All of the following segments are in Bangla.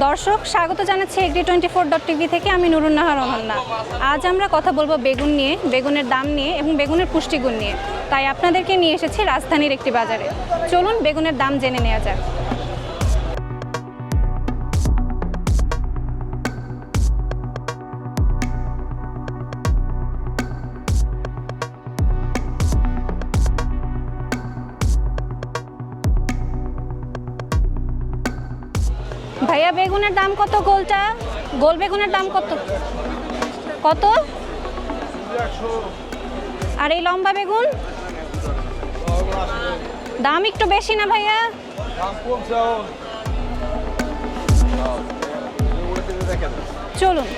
দর্শক, স্বাগত জানাচ্ছি agri twenty four dot TV থেকে। আমি নুরুন্নাহা রহন্না আজ আমরা কথা বলব বেগুন নিয়ে, বেগুনের দাম নিয়ে এবং বেগুনের পুষ্টিগুণ নিয়ে। তাই আপনাদেরকে নিয়ে এসেছি রাজধানীর একটি বাজারে। চলুন বেগুনের দাম জেনে নেওয়া যাক। ভাইয়া, বেগুনের দাম কত গোলটা? গোল বেগুনের দাম কত? কত? আর এই লম্বা বেগুন? দাম একটু বেশি না ভাইয়া? চলুন,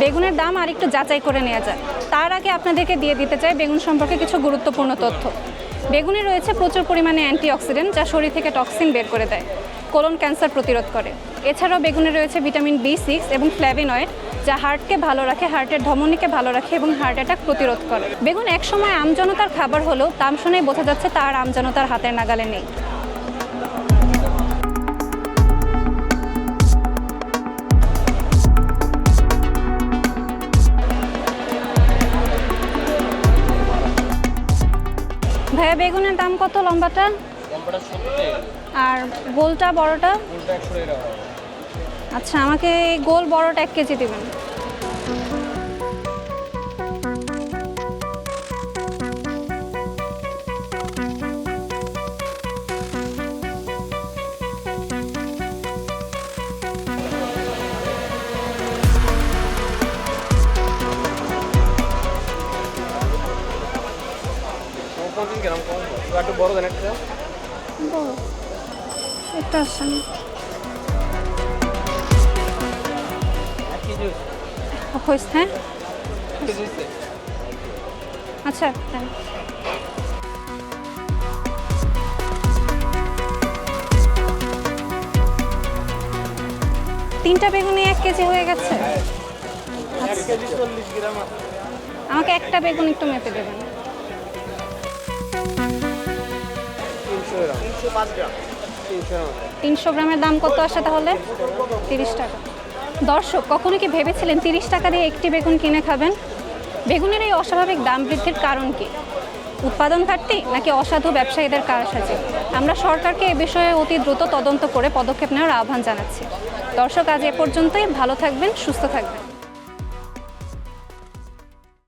বেগুনের দাম আর একটু যাচাই করে নেওয়া যায় তার আগে আপনাদেরকে দিয়ে দিতে চাই বেগুন সম্পর্কে কিছু গুরুত্বপূর্ণ তথ্য। বেগুনে রয়েছে প্রচুর পরিমাণে অ্যান্টিঅক্সিডেন্ট যা শরীর থেকে টক্সিন বের করে দেয়। কোলন ক্যান্সার প্রতিরোধ করে। এছাড়াও বেগুনে রয়েছে ভিটামিন বি সিক্স এবং ফ্ল্যাভিনয়েড, যা হার্টকে ভালো রাখে, হার্টের ধমনীকে ভালো রাখে এবং হার্ট অ্যাটাক প্রতিরোধ করে। বেগুন একসময় আমজনতার খাবার হলেও দাম শুনেই বোঝা যাচ্ছে তার আমজনতার হাতের নাগালে নেই। ভাইয়া, বেগুনের দাম কত? লম্বাটা? আর গোলটা বড়টা? আচ্ছা আমাকে গোল বড়টা এক কেজি দেবেন। একটু বড় দেন একটা। বড়। একটা আছে হ্যাঁ? আচ্ছা দেন। তিনটা বেগুনি এক কেজি হয়ে গেছে? আমাকে একটা বেগুন একটু মেপে দেবেন। তিনশো গ্রাম তিনশো গ্রামের দাম কত আসে তাহলে? তিরিশ টাকা। দর্শক, কখনো কি ভেবেছিলেন তিরিশ টাকা দিয়ে একটি বেগুন কিনে খাবেন? বেগুনের এই অস্বাভাবিক দাম বৃদ্ধির কারণ কি? উৎপাদন ঘাটতি নাকি অসাধু ব্যবসায়ীদের কারসাজি? আমরা সরকারকে এ বিষয়ে অতি দ্রুত তদন্ত করে পদক্ষেপ নেওয়ার আহ্বান জানাচ্ছি। দর্শক, আজ এ পর্যন্তই। ভালো থাকবেন, সুস্থ থাকবেন।